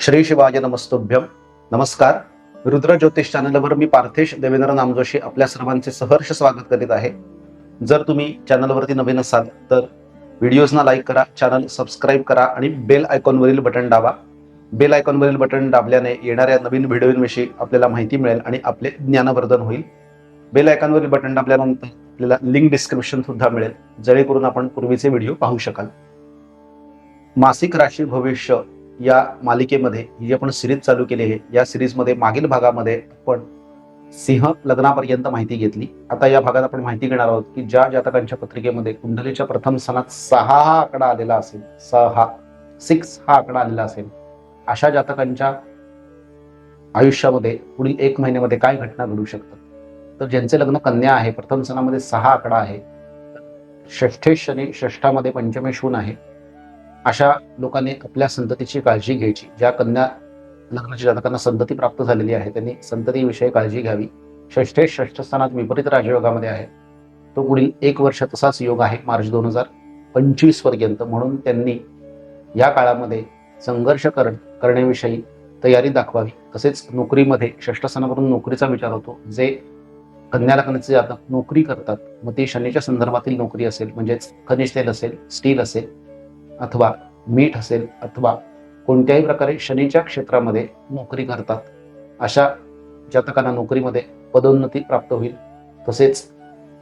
श्री शिवाय नमस्तुभ्यम नमस्कार. रुद्र ज्योतिष चॅनलवर मी पार्थेश देवेंद्र नामजोशी आपल्या सर्वांचे सहर्ष स्वागत करीत आहे. जर तुम्ही चॅनलवरती नवीन असाल तर व्हिडिओजना लाईक करा चॅनल सबस्क्राईब करा आणि बेल आयकॉनवरील बटन दाबा. बेल आयकॉनवरील बटन दाबल्याने येणाऱ्या नवीन व्हिडिओंविषयी आपल्याला माहिती मिळेल आणि आपले ज्ञानवर्धन होईल. बेल आयकॉनवरील बटन दाबल्यानंतर आपल्याला लिंक डिस्क्रिप्शन सुद्धा मिळेल जेणेकरून आपण पूर्वीचे व्हिडिओ पाहू शकाल. मासिक राशी भविष्य या मालिकेमध्ये ही जी आपण सिरीज चालू केली आहे या सिरीजमध्ये मागील भागामध्ये आपण सिंह लग्नापर्यंत माहिती घेतली. आता या भागात आपण माहिती घेणार आहोत की ज्या जातकांच्या पत्रिकेमध्ये कुंडलीच्या प्रथम स्थानात सहा हा आकडा आलेला असेल सहा सिक्स हा आकडा आलेला असेल अशा जातकांच्या आयुष्यामध्ये पुढील एक महिन्यामध्ये काय घटना घडू शकतात? तर ज्यांचे लग्न कन्या आहे प्रथम सणामध्ये सहा आकडा आहे षष्ठे शनी षष्ठामध्ये पंचमेश शून आहे अशा लोकांनी आपल्या संततीची काळजी घ्यायची. ज्या कन्या लग्नाच्या जातकांना संतती प्राप्त झालेली आहे त्यांनी संततीविषयी काळजी घ्यावी. षष्ठे षष्ठ स्थानात विपरीत राजयोगामध्ये आहे. तो पुढील एक वर्ष तसाच योग आहे मार्च दोन हजार पंचवीसपर्यंत. म्हणून त्यांनी या काळामध्ये संघर्ष कर करण्याविषयी तयारी दाखवावी. तसेच नोकरीमध्ये षष्ठ स्थानावरून नोकरीचा विचार होतो. जे कन्या लग्नाचे जातक नोकरी करतात मग ती शनीच्या संदर्भातील नोकरी असेल म्हणजेच खनिज तेल असेल स्टील असेल अथवा मीठ असेल अथवा कोणत्याही प्रकारे शनीच्या क्षेत्रामध्ये नोकरी करतात अशा जातकांना नोकरीमध्ये पदोन्नती प्राप्त होईल तसेच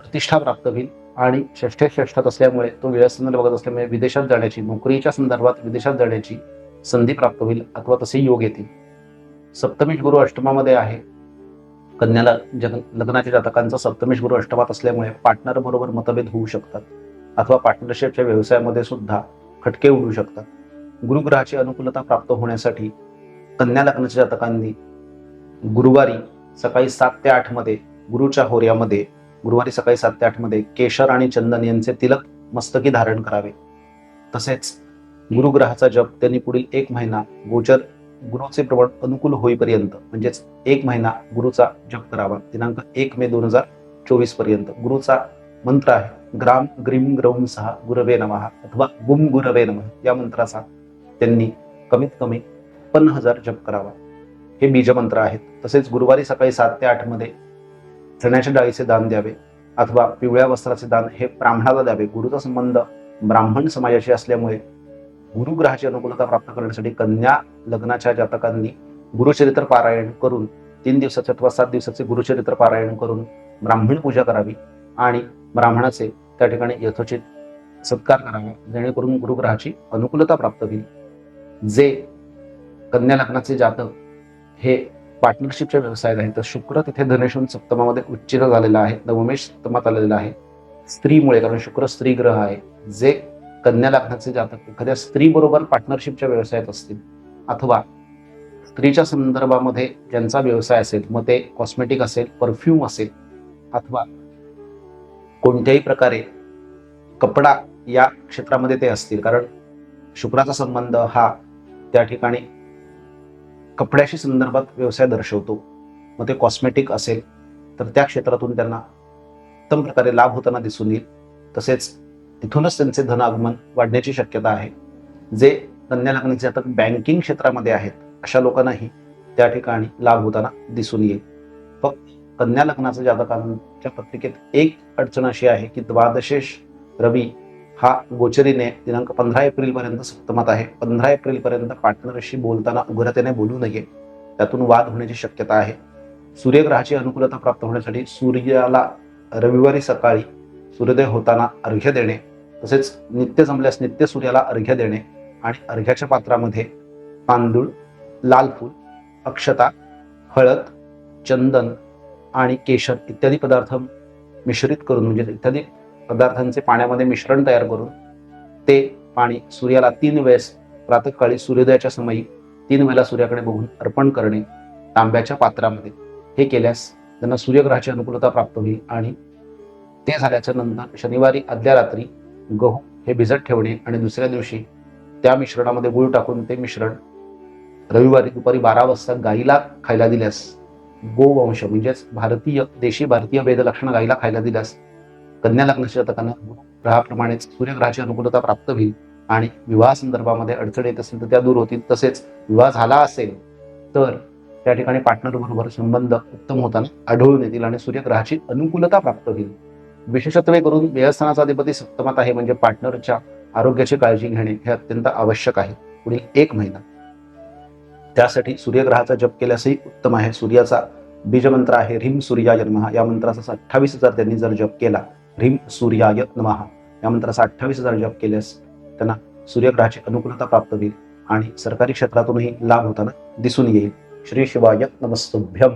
प्रतिष्ठा प्राप्त होईल आणि षष्ठे षष्ठात असल्यामुळे तो वेळासंदर्भ बघत असल्यामुळे विदेशात जाण्याची नोकरीच्या संदर्भात विदेशात जाण्याची संधी प्राप्त होईल अथवा तसे योग येतील. सप्तमीश गुरु अष्टमामध्ये आहे. कन्याला जग लग्नाच्या जातकांचा सप्तमीश गुरु अष्टमात असल्यामुळे पार्टनर बरोबर मतभेद होऊ शकतात. अथवा पार्टनरशिपच्या व्यवसायामध्ये सुद्धा खटके उडू शकतात. गुरुग्रहाची अनुकूलता प्राप्त होण्यासाठी कन्या लग्नाच्या जातकांनी गुरुवारी सकाळी सात ते आठमध्ये गुरुच्या होर्यामध्ये गुरुवारी सकाळी सात ते आठमध्ये केशर आणि चंदन यांचे तिलक मस्तकी धारण करावे. तसेच गुरुग्रहाचा जप त्यांनी पुढील एक महिना गोचर गुरुचे प्रमाण अनुकूल होईपर्यंत म्हणजेच एक महिना गुरुचा जप करावा. दिनांक एक मे दोन हजार चोवीसपर्यंत गुरुचा मंत्र आहे. ग्राम ग्रीम ग्रौम सहा गुरवे नमहा अथवा गुम गुरवे नमः या मंत्राचा त्यांनी कमीत कमी पन्नास हजार जप करावा. हे बीजमंत्र आहेत. तसेच गुरुवारी सकाळी सात ते आठमध्ये चण्याच्या डाळीचे दान द्यावे अथवा पिवळ्या वस्त्राचे दान हे ब्राह्मणाला द्यावे. गुरुचा संबंध ब्राह्मण समाजाशी असल्यामुळे गुरुग्रहाची अनुकूलता प्राप्त करण्यासाठी कन्या लग्नाच्या जातकांनी गुरुचरित्र पारायण करून तीन दिवसाचे अथवा सात दिवसाचे गुरुचरित्र पारायण करून ब्राह्मण पूजा करावी आणि ब्राह्मणाचे त्या ठिकाणी यथोचित सत्कार करावा जेणेकरून गुरुग्रहाची अनुकूलता प्राप्त होईल. जे कन्या लग्नाचे जातक हे पार्टनरशिपच्या व्यवसायात आहे तर शुक्र तिथे धनेशून सप्तमामध्ये उच्चित झालेला आहे नवमेश सप्तमात आलेला आहे स्त्रीमुळे कारण शुक्र स्त्री ग्रह आहे. जे कन्या लग्नाचे जातक एखाद्या स्त्रीबरोबर पार्टनरशिपच्या व्यवसायात असतील अथवा स्त्रीच्या संदर्भामध्ये ज्यांचा व्यवसाय असेल मग ते कॉस्मेटिक असेल परफ्यूम असेल अथवा कोणत्याही प्रकारे कपडा या क्षेत्रामध्ये ते असतील. कारण शुक्राचा संबंध हा त्या ठिकाणी कपड्याशी संदर्भात व्यवसाय दर्शवतो. मग ते कॉस्मेटिक असेल तर त्या क्षेत्रातून त्यांना उत्तम प्रकारे लाभ होताना दिसून येईल. तसेच तिथूनच त्यांचे धनागमन वाढण्याची शक्यता आहे. जे कन्या लग्नाचे जातक बँकिंग क्षेत्रामध्ये आहेत अशा लोकांनाही त्या ठिकाणी लाभ होताना दिसून येईल. फक्त कन्या लग्नाचं जातकांच्या पत्रिकेत एक अडचण अशी आहे की द्वादशेश रवी हा गोचरीने दिनांक पंधरा एप्रिलपर्यंत सप्तमत सप्तमात आहे. पंधरा एप्रिलपर्यंत पार्टनरशी बोलताना उग्रतेने बोलू नये. त्यातून वाद होण्याची शक्यता आहे. सूर्यग्रहाची अनुकूलता प्राप्त होण्यासाठी सूर्याला रविवारी सकाळी सूर्योदय होताना अर्घ्य देणे तसेच नित्य जमल्यास नित्य सूर्याला अर्घ्य देणे आणि अर्घ्याच्या पात्रामध्ये तांदूळ लाल फूल अक्षता हळद चंदन आणि केशर इत्यादी पदार्थ मिश्रित करून म्हणजे इत्यादी पदार्थांचे पाण्यामध्ये मिश्रण तयार करून ते पाणी सूर्याला तीन वेळेस प्रातकाळी सूर्योदयाच्या समयी तीन वेळेला सूर्याकडे बघून अर्पण करणे तांब्याच्या पात्रामध्ये. हे केल्यास त्यांना सूर्यग्रहाची अनुकूलता प्राप्त होईल आणि ते झाल्याच्यानंतर शनिवारी आदल्या रात्री गहू हे भिजत ठेवणे आणि दुसऱ्या दिवशी त्या मिश्रणामध्ये गुळ टाकून ते मिश्रण रविवारी दुपारी बारा वाजता गाईला खायला दिल्यास गोवंश म्हणजेच भारतीय देशी भारतीय वेदलक्षण गाईला खायला दिल्यास कन्या लग्नाच्या जातकांना ग्रहाप्रमाणेच सूर्यग्रहाची अनुकूलता प्राप्त होईल आणि विवाह संदर्भामध्ये अडचणी येत असेल तर त्या दूर होतील. तसेच विवाह झाला असेल तर त्या ठिकाणी पार्टनर बरोबर संबंध उत्तम होताना आढळून येतील आणि सूर्यग्रहाची अनुकूलता प्राप्त होईल. विशेषत्वे करून व्यवस्थानाचा अधिपती सप्तमात आहे म्हणजे पार्टनरच्या आरोग्याची काळजी घेणे हे अत्यंत आवश्यक आहे. पुढील एक महिना. त्यासाठी सूर्यग्रहाचा जप केल्यासही उत्तम आहे. सूर्याचा बीजमंत्र आहे ह्रीम सूर्याय नमः. या मंत्राचा अठ्ठावीस हजार त्यांनी जर जप केला ह्रीम सूर्याय नमः. या मंत्राचा अठ्ठावीस हजार जप केल्यास त्यांना सूर्यग्रहाची अनुकूलता प्राप्त होईल आणि सरकारी क्षेत्रातूनही लाभ होताना दिसून येईल. श्री शिवाय नमस्तुभ्यम.